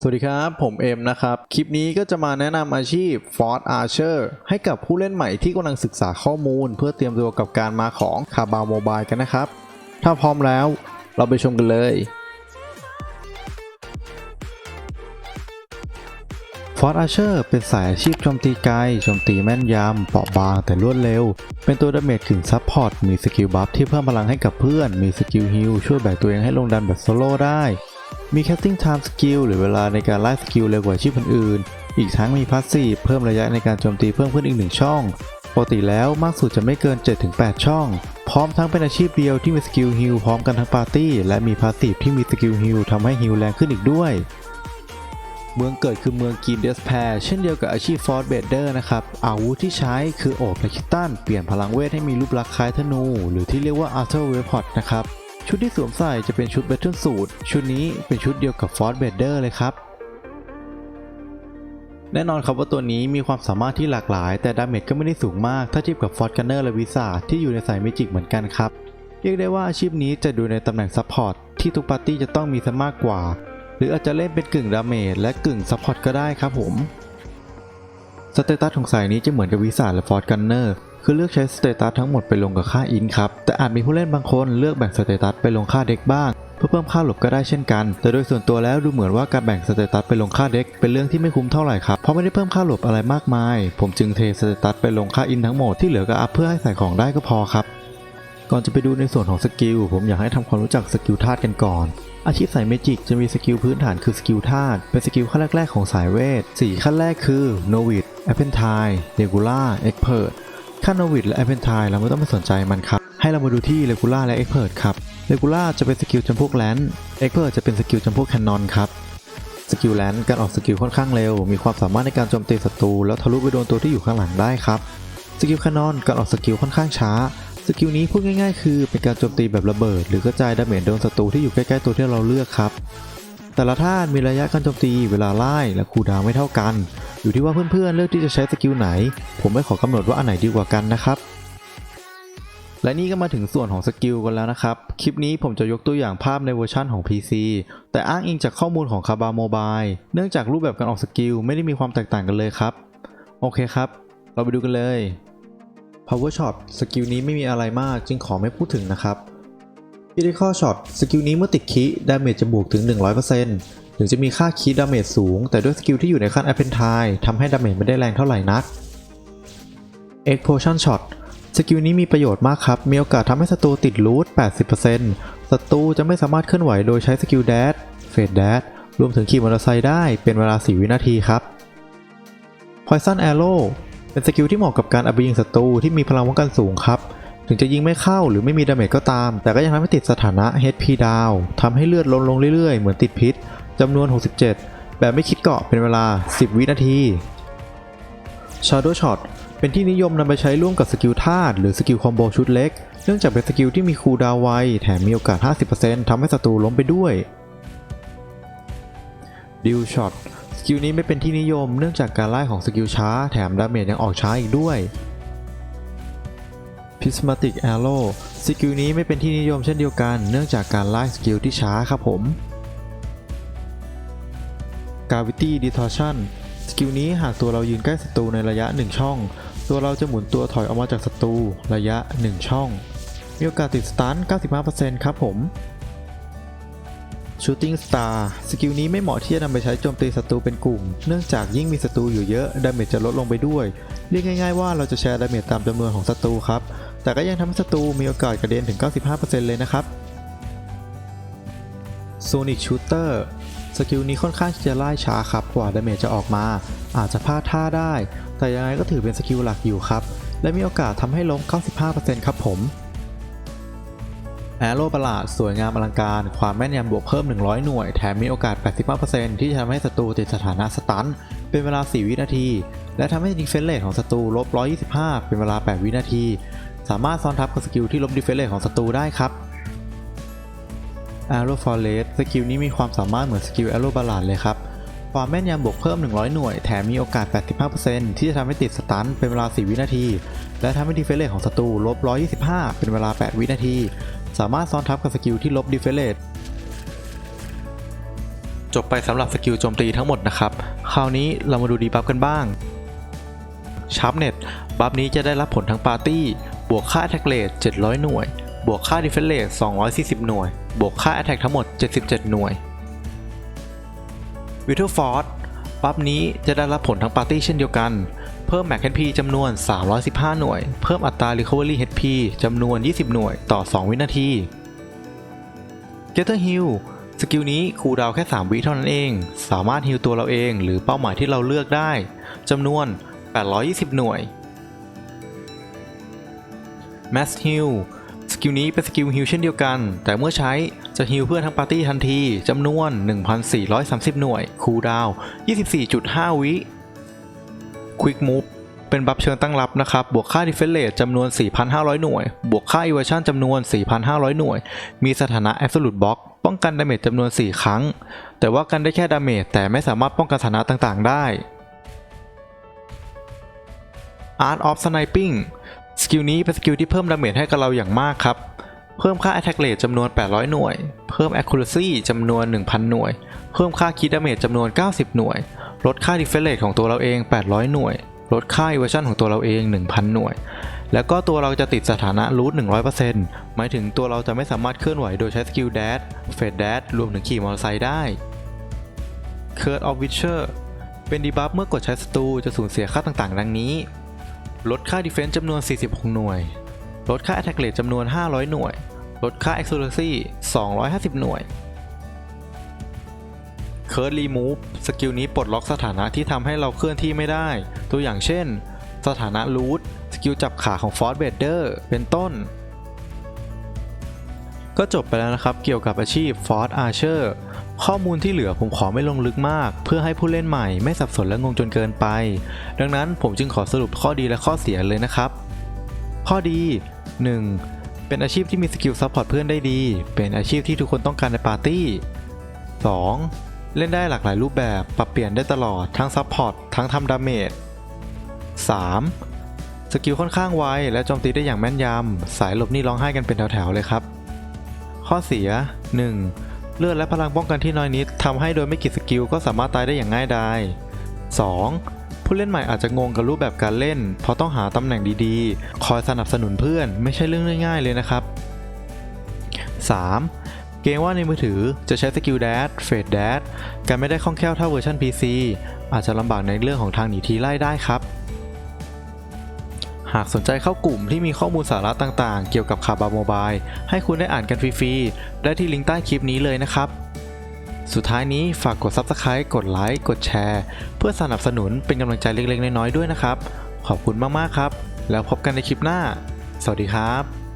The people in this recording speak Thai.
สวัสดีครับ ผมเอ็มนะครับ คลิปนี้ก็จะมาแนะนำอาชีพ Ford Archer ให้กับผู้เล่นใหม่ที่กำลังศึกษาข้อมูล เพื่อเตรียมตัวกับการมาของคาบาโมบายกันนะครับ ถ้าพร้อมแล้วเราไปชมกันเลย Ford Archer เป็นสายอาชีพโจมตีไกลโจมตีแม่นยำเปราะบางแต่รวดเร็ว เป็นตัวดาเมจกึ่งซับพอร์ตมีสกิลบัฟที่เพิ่มพลังให้กับเพื่อน มีสกิลฮิลช่วยแบกตัวเองให้ลงดันแบบโซโล่ได้ มี casting time skill หรือเวลาในการไล่สกิลเร็วกว่าชีพอื่นๆ อีกทั้งมี passive เพิ่มระยะในการโจมตีเพิ่มขึ้นอีกหนึ่งช่อง ปกติแล้วมากสุดจะไม่เกิน 7-8 ช่อง พร้อมทั้งเป็นอาชีพเดียวที่มีสกิลฮิลพร้อมกันทั้งปาร์ตี้ และมี passive ที่มีสกิลฮิลทำให้ฮิลแรงขึ้นอีกด้วยเมืองเกิดคือเมืองกีนเดสแพร์เช่นเดียวกับอาชีพฟอร์ดเบเดอร์นะครับ อาวุธที่ใช้คือโอบและคิตตัน เปลี่ยนพลังเวทให้มีรูปลักษณ์คล้ายธนู หรือที่เรียกว่าอาร์เธอร์เวพอตนะครับ ชุดที่สวมใส่จะเป็นชุด Battle Suit ชุดนี้เป็นชุดเดียวกับ Ford b a d e r เลยครับ แน่นอนครับว่าตัวนี้มีความสามารถที่หลากหลาย แต่ดาเมจก็ไม่ได้สูงมาก ถ้าเทียบกับ Ford Gunner และ Wizard ที่อยู่ในสายเมจิกเหมือนกันครับเรียกได้ว่าอาชีพนี้จะดูในตำแหน่งซัพพอร์ตที่ทุกปาร์ตี้จะต้องมีซะมากกว่า หรืออาจจะเล่นเป็นกึ่งดาเมจและกึ่งซัพพอร์ตก็ได้ครับผมสเตตัสของสายนี้จะเหมือนกับวิสาและฟอร์ดกันเนอร์ คือเลือกใช้สเตตัสทั้งหมดไปลงกับค่าอินครับ แต่อาจมีผู้เล่นบางคนเลือกแบ่งสเตตัสไปลงค่าเด็กบ้าง เพื่อเพิ่มค่าหลบก็ได้เช่นกัน แต่โดยส่วนตัวแล้วดูเหมือนว่าการแบ่งสเตตัสไปลงค่าเด็กเป็นเรื่องที่ไม่คุ้มเท่าไหร่ครับ เพราะไม่ได้เพิ่มค่าหลบอะไรมากมาย ผมจึงเทสเตตัสไปลงค่าอินทั้งหมดที่เหลือก็อัพเพื่อให้ใส่ของได้ก็พอครับ ก่อนจะไปดูในส่วนของสกิลผมอยากให้ทำความรู้จักสกิลธาตุกันก่อนอาชีพสายเมจิกจะมีสกิลพื้นฐานคือสกิลธาตุเป็นสกิลขั้นแรก ๆ ของสายเวท 4 ขั้นแรกคือ Novice Apprentice Regular Expert ขั้น Novice และ Apprentice เราไม่ต้องไปสนใจมันครับ ให้เรามาดูที่ Regular และ Expert ครับ Regular จะเป็นสกิลจำพวกแลน Expert จะเป็นสกิลจำพวกแคนนอนครับสกิลแลนการออกสกิลค่อนข้างเร็ว มีความสามารถในการโจมตีศัตรูแล้วทะลุไปโดนตัวที่อยู่ข้างหลังได้ครับสกิลแคนนอนการออกสกิลค่อนข้างช้าสกิลนี้พูดง่ายๆ คือเป็นการโจมตีแบบระเบิด หรือกระจายดาเมจโดนศัตรูที่อยู่ใกล้ๆตัวที่เราเลือกครับ แต่ละท่านมีระยะการโจมตีเวลาไล่และคูดาวไม่เท่ากัน อยู่ที่ว่าเพื่อนๆเลือกที่จะใช้สกิลไหน ผมไม่ขอกำหนดว่าอันไหนดีกว่ากันนะครับและนี่ก็มาถึงส่วนของสกิลกันแล้วนะครับ คลิปนี้ผมจะยกตัวอย่างภาพในเวอร์ชั่นของ PC แต่อ้างอิงจากข้อมูลของคาบาโมบายเนื่องจากรูปแบบการออกสกิลไม่ได้มีความแตกต่างกันเลยครับ โอเคครับ เราไปดูกันเลย Power Shot สกิลนี้ไม่มีอะไรมากจึงขอไม่พูดถึงนะครับ Critical Shot สกิลนี้เมื่อติดคีดาเมจจะบวกถึง 100% ถึงจะมีค่าคีดาเมจสูง แต่ด้วยสกิลที่อยู่ในขั้น Appentine ทำให้ดาเมจไม่ได้แรงเท่าไหร่นัก Explosion Shot สกิลนี้มีประโยชน์มากครับ มีโอกาสทำให้ศัตรูติดรูท 80%ศัตรูจะไม่สามารถเคลื่อนไหวโดยใช้สกิลแดดเฟดแดดรวมถึงขี่มอเตอร์ไซค์ได้เป็นเวลา 4 วินาทีครับ Poison Arrow เป็นสกิลที่เหมาะกับการอาไปยิงศัตรูที่มีพลังป้องกันสูงครับ ถึงจะยิงไม่เข้าหรือไม่มีดาเมจก็ตาม แต่ก็ยังทำให้ติดสถานะ HP down ทำให้เลือดลดลงเรื่อยๆ เหมือนติดพิษ จำนวน 67 แบบไม่คิดเกาะเป็นเวลา 10 วินาที Shadow Shot เป็นที่นิยมนำไปใช้ร่วมกับสกิลธาตุหรือสกิลคอมโบชุดเล็ก เนื่องจากเป็นสกิลที่มีคูลดาวไว แถมมีโอกาส 50%ทำให้ศัตรูล้มไปด้วย ดิวช็อตสกิลนี้ไม่เป็นที่นิยมเนื่องจากการไล่ของสกิลช้า แถมดาเมจยังออกช้าอีกด้วย Prismatic Arrow สกิลนี้ไม่เป็นที่นิยมเช่นเดียวกัน เนื่องจากการไล่สกิลที่ช้าครับผม Gravity Distortion สกิลนี้หากตัวเรายืนใกล้ศัตรูในระยะ 1 ช่อง ตัวเราจะหมุนตัวถอยออกมาจากศัตรูระยะ 1 ช่อง มีโอกาสติดสตัน 95%ครับผม Shooting Star สกิลนี้ไม่เหมาะที่จะนำไปใช้โจมตีศัตรูเป็นกลุ่ม เนื่องจากยิ่งมีศัตรูอยู่เยอะ ดาเมจจะลดลงไปด้วย เรียกง่ายๆว่าเราจะแชร์ดาเมจตามจำนวนของศัตรูครับ แต่ก็ยังทำให้ศัตรูมีโอกาสกระเด็นถึง 95%เลยนะครับ Sonic Shooter สกิลนี้ค่อนข้างที่จะไล่ช้าครับกว่าดาเมจจะออกมา อาจจะพลาดท่าได้ แต่ยังไงก็ถือเป็นสกิลหลักอยู่ครับ และมีโอกาสทำให้ล้ม95%ครับผมแอโร่ประหลาดสวยงามอลังการ ความแม่นยำบวกเพิ่ม 100 หน่วย แถมมีโอกาส 85%ที่จะทำให้ศัตรูติดสถานะสตัน เป็นเวลา 4 วินาที และทำให้ดิเฟนเลทของศัตรูลบ 125 เป็นเวลา 8 วินาที สามารถซ้อนทับกับสกิลที่ลบดิเฟนเลทของศัตรูได้ครับ Arrow Forest สกิลนี้มีความสามารถเหมือนสกิล Arrow บาลาดเลยครับ ความแม่นยำบวกเพิ่ม 100 หน่วย แถมมีโอกาส 85%ที่จะทำให้ติดสตันเป็นเวลา 4 วินาที และทำให้ดิเฟนเลทของศัตรูลบ 125 เป็นเวลา 8 วินาที สามารถซ้อนทับกับสกิลที่ลบดิเฟนเลทจบไปสำหรับสกิลโจมตีทั้งหมดนะครับ คราวนี้เรามาดูดีบัฟกันบ้างชาร์ปเน็ตบัฟนี้จะได้รับผลทั้งปาร์ตี้ บวกค่า Attack Rate 700 หน่วย บวกค่า Defense Rate 240 หน่วย บวกค่า Attack ทั้งหมด 77 หน่วย w i t t l e Force บัฟนี้จะได้รับผลทั้งปาร์ตี้เช่นเดียวกัน เพิ่ม Max HP จำนวน 315 หน่วย เพิ่มอัตรา Recovery HP จำนวน 20 หน่วยต่อ 2 วินาที Getter Heal สกิลนี้คูลดาวแค่ 3 วิเท่านั้นเอง สามารถฮิลตัวเราเองหรือเป้าหมายที่เราเลือกได้จำนวน 820 หน่วย Mass Heal กิลนี้เป็นสกิลฮิลเช่นเดียวกัน แต่เมื่อใช้จะฮิลเพื่อนทั้งปาร์ตี้ทันทีจำนวน 1,430 หน่วย คูลดาวน์24.5 วิ Quick Move เป็นบัฟเชิงตั้งรับนะครับ บวกค่า Defense Rate จำนวน 4,500 หน่วย บวกค่า Evasion จำนวน 4,500 หน่วย มีสถานะ Absolute Block ป้องกันดาเมจจำนวน 4 ครั้ง แต่ว่ากันได้แค่ดาเมจแต่ไม่สามารถป้องกันสถานะต่างๆ ได้ Art of Sniping สกิลนี้เป็นสกิลที่เพิ่มดาเมจให้กับเราอย่างมากครับ เพิ่มค่า Attack Rate จำนวน 800 หน่วย เพิ่ม Accuracy จำนวน 1,000 หน่วย เพิ่มค่า Crit Damage จำนวน 90 หน่วย ลดค่า Defense Rate ของตัวเราเอง 800 หน่วย ลดค่า Evasion ของตัวเราเอง 1,000 หน่วย แล้วก็ตัวเราจะติดสถานะ Root 100%หมายถึงตัวเราจะไม่สามารถเคลื่อนไหวโดยใช้สกิล Dash Fade Dash รวมถึงขี่มอเตอร์ไซค์ได้ Curse of Witcher เป็นดีบัฟเมื่อกดใช้ศัตรูจะสูญเสียค่าต่างๆ ดังนี้ ลดค่า Defense จำนวน 46 หน่วย ลดค่า Attack Rate จำนวน 500 หน่วย ลดค่า Accuracy 250 หน่วย Curse Remove สกิลนี้ปลดล็อกสถานะที่ทำให้เราเคลื่อนที่ไม่ได้ ตัวอย่างเช่น สถานะ Root สกิลจับขาของ Force Vader เป็นต้น ก็จบไปแล้วนะครับเกี่ยวกับอาชีพ Force Archer ข้อมูลที่เหลือผมขอไม่ลงลึกมาก เพื่อให้ผู้เล่นใหม่ไม่สับสนและงงจนเกินไป ดังนั้นผมจึงขอสรุปข้อดีและข้อเสียเลยนะครับ ข้อดี 1. เป็นอาชีพที่มีสกิลซัพพอร์ตเพื่อนได้ดี เป็นอาชีพที่ทุกคนต้องการในปาร์ตี้ 2. เล่นได้หลากหลายรูปแบบปรับเปลี่ยนได้ตลอดทั้งซัพพอร์ตทั้งทำดาเมจ 3. สกิลค่อนข้างไวและโจมตีได้อย่างแม่นยำสายหลบนี่ร้องไห้กันเป็นแถวๆเลยครับ ข้อเสีย 1. เลือดและพลังป้องกันที่น้อยนิดทำให้โดยไม่กี่สกิลก็สามารถตายได้อย่างง่ายดาย 2. ผู้เล่นใหม่อาจจะงงกับรูปแบบการเล่น เพราะต้องหาตำแหน่งดีๆ คอยสนับสนุนเพื่อนไม่ใช่เรื่องง่ายๆเลยนะครับ 3. เกรงว่าในมือถือจะใช้สกิลแดดเฟดแดดกันไม่ได้คล่องแคล่วเท่าเวอร์ชัน PC อาจจะลำบากในเรื่องของทางหนีทีไล่ได้ครับ หากสนใจเข้ากลุ่มที่มีข้อมูลสาระต่างๆ เกี่ยวกับคาบาโมบายให้คุณได้อ่านกันฟรีๆ ได้ที่ลิงก์ใต้คลิปนี้เลยนะครับ สุดท้ายนี้ฝากกด Subscribe กดไลค์ กดแชร์ เพื่อสนับสนุนเป็นกำลังใจเล็กๆ น้อยๆ ด้วยนะครับ ขอบคุณมากๆครับ แล้วพบกันในคลิปหน้า สวัสดีครับ